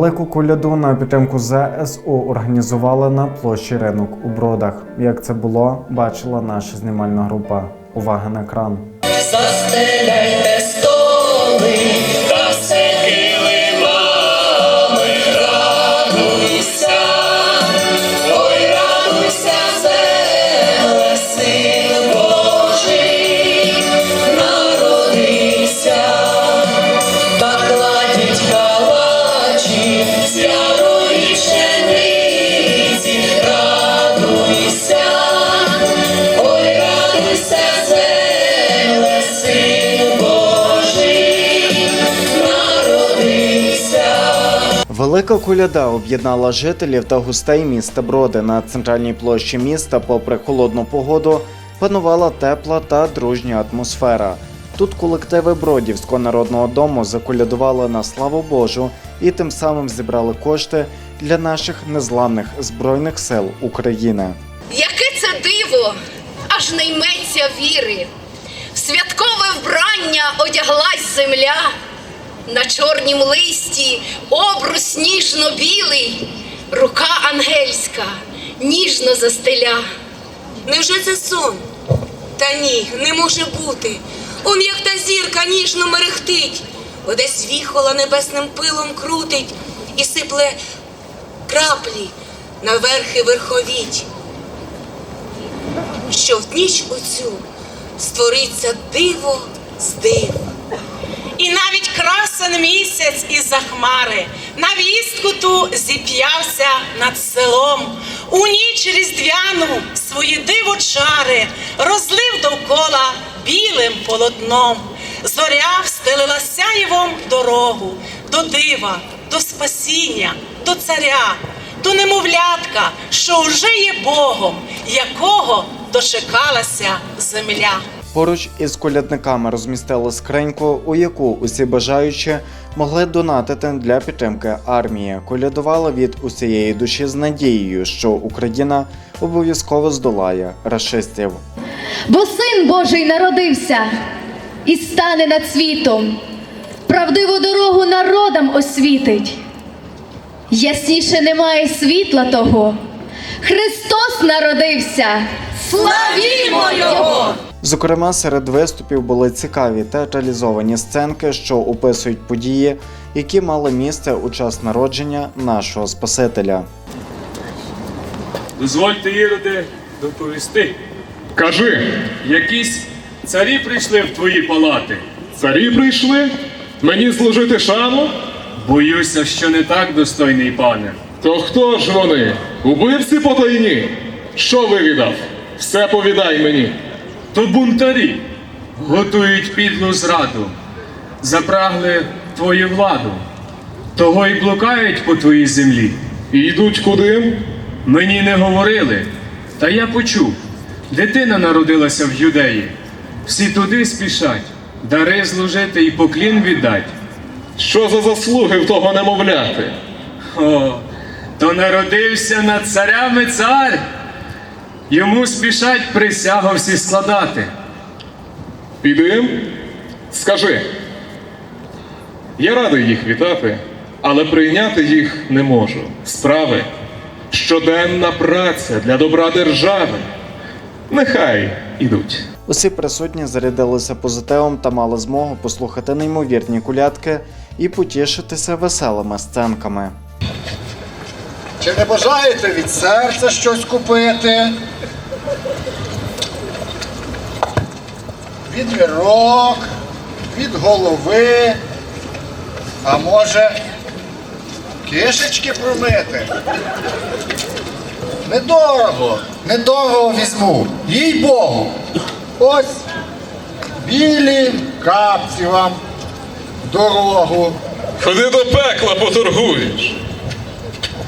Велику коляду на підтримку ЗСУ організували на площі ринок у Бродах. Як це було, бачила наша знімальна група. Увага на екран. Застеляйте столи Велика коляда об'єднала жителів та гостей міста Броди на центральній площі міста. Попри холодну погоду, панувала тепла та дружня атмосфера. Тут колективи Бродівського народного дому заколядували на славу Божу і тим самим зібрали кошти для наших незламних збройних сил України. Яке це диво, аж не йметься віри. В святкове вбрання одяглась земля, на чорнім листі обрус ніжно-білий, рука ангельська ніжно застеля. Невже це сон? Та ні, не може бути. Он як та зірка ніжно мерехтить, одесь віхола небесним пилом крутить і сипле краплі на верхи верховіть. Що в ніч оцю створиться диво з див. І навіть красен місяць із-за хмари на вістку ту зіп'явся над селом. У ніч різдвяну свої диво чари розлив довкола білим полотном. Зоря встелила сяєвом дорогу до дива, до спасіння, до царя, до немовлятка, що вже є Богом, якого дочекалася земля. Поруч із колядниками розмістили скриньку, у яку усі бажаючі могли донатити для підтримки армії. Колядували від усієї душі з надією, що Україна обов'язково здолає рашистів. Бо син Божий народився і стане над світом, правдиву дорогу народам освітить. Ясніше немає світла того. Христос народився. Славімо Його! Зокрема, серед виступів були цікаві театралізовані сценки, що описують події, які мали місце у час народження нашого Спасителя. Дозвольте, Іроде, доповісти. Кажи, Якісь царі прийшли в твої палати. царі прийшли? Мені служити шану? Боюся, що не так, достойний пане. То хто ж вони? Убивці потайні? Що вивідав? Все повідай мені. То бунтарі готують підлу зраду, запрагли твою владу, того й блукають по твоїй землі. І йдуть куди? Мені не говорили, та я почув. Дитина народилася в юдеї. Всі туди спішать, дари зложити і поклін віддать. Що за заслуги в того немовляти? О, то народився над царями цар. Йому спішать присягу всі складати. Підем? Скажи. Я радий їх вітати, але прийняти їх не можу. Справи щоденна праця для добра держави. Нехай ідуть. Усі присутні зарядилися позитивом та мали змогу послухати неймовірні колядки і потішитися веселими сценками. Чи не бажаєте від серця щось купити? Від вірок, від голови, а може кишечки промити? Недорого, недорого візьму, їй Богу. Ось білі капці вам дорогу. Ходи до пекла, поторгуєш.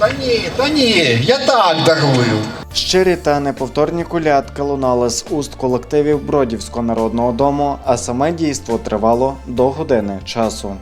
Та ні, та ні, я так дарую. Щирі та неповторні колядки лунали з уст колективів Бродівського народного дому, а саме дійство тривало до години часу.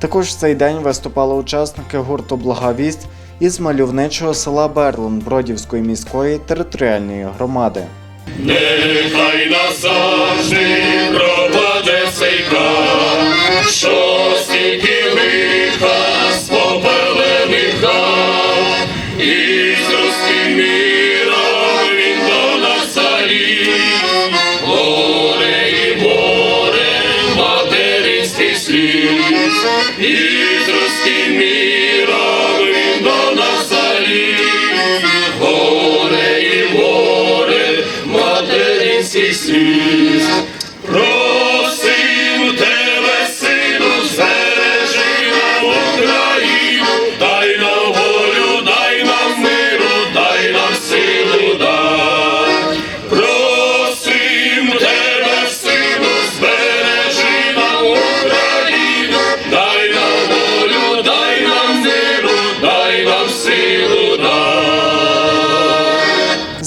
Також в цей день виступали учасники гурту Благовість із мальовничого села Берлин Бродівської міської територіальної громади. Нехай назавжди пропаде материнський сліз, і з руським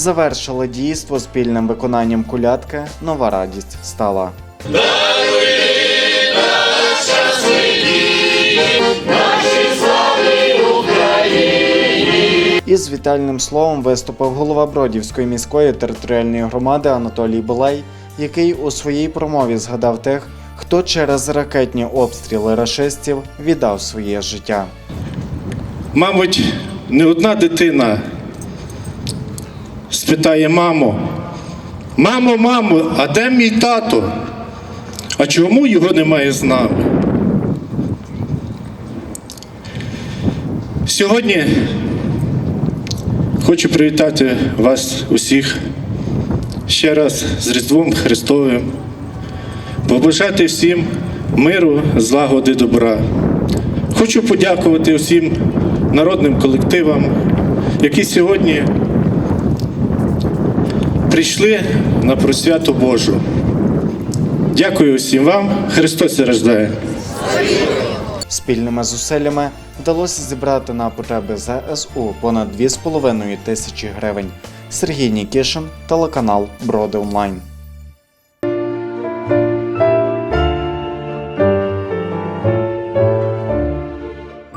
Завершили дійство спільним виконанням колядки Нова радість стала. Із вітальним словом виступив голова Бродівської міської територіальної громади Анатолій Булей, який у своїй промові згадав тих, хто через ракетні обстріли рашистів віддав своє життя. Мабуть, не одна дитина спитає маму, мамо, мамо, а де мій тато? А чому його немає з нами? Сьогодні хочу привітати вас усіх ще раз з Різдвом Христовим, побажати всім миру, злагоди, добра. Хочу подякувати усім народним колективам, які сьогодні прийшли на просвяту Божу. Дякую усім вам. Христос рождає. Спільними зусиллями вдалося зібрати на потреби ЗСУ понад 2,5 тисячі гривень. Сергій Нікішин, телеканал Броди Онлайн.